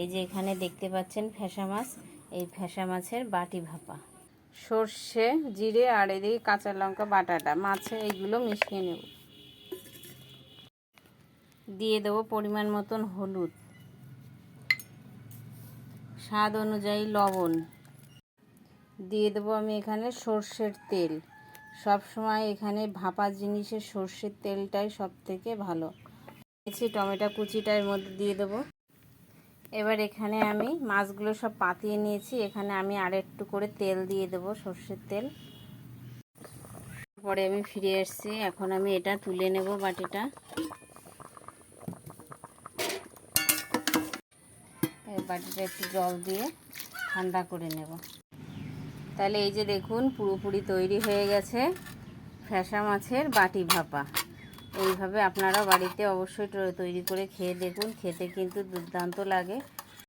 এই যে এখানে দেখতে পাচ্ছেন ফ্যাসা মাছ, এই ফ্যাসা মাছের বাটি ভাপা। সর্ষে, জিরে আর এদিকে কাঁচা লঙ্কা বাটাটা, মাছে এইগুলো মিশিয়ে নেব। দিয়ে দেবো পরিমাণ মতন হলুদ। স্বাদ অনুযায়ী লবণ। দিয়ে দেবো আমি এখানে সর্ষের তেল। সব সময় এখানে ভাপা জিনিসের সর্ষের তেলটাই সব থেকে ভালো। নিয়েছি টমেটো কুচিটা এর মধ্যে দিয়ে দেবো। এবার এখানে আমি মাছগুলো সব পাতিয়ে নিয়েছি। এখানে আমি আর একটু করে তেল দিয়ে দেবো, সর্ষের তেল। পরে আমি ফিরে এসেছি। এখন আমি এটা তুলে নেব বাটিটা। বাটিটা একটু জল দিয়ে ঠান্ডা করে নেব। তাহলে এই যে দেখুন, পুরোপুরি তৈরি হয়ে গেছে ফ্যাসা মাছের বাটি ভাপা। এইভাবে আপনারা বাড়িতে অবশ্যই তৈরি করে খেয়ে দেখুন। খেতে কিন্তু দুর্দান্ত লাগে।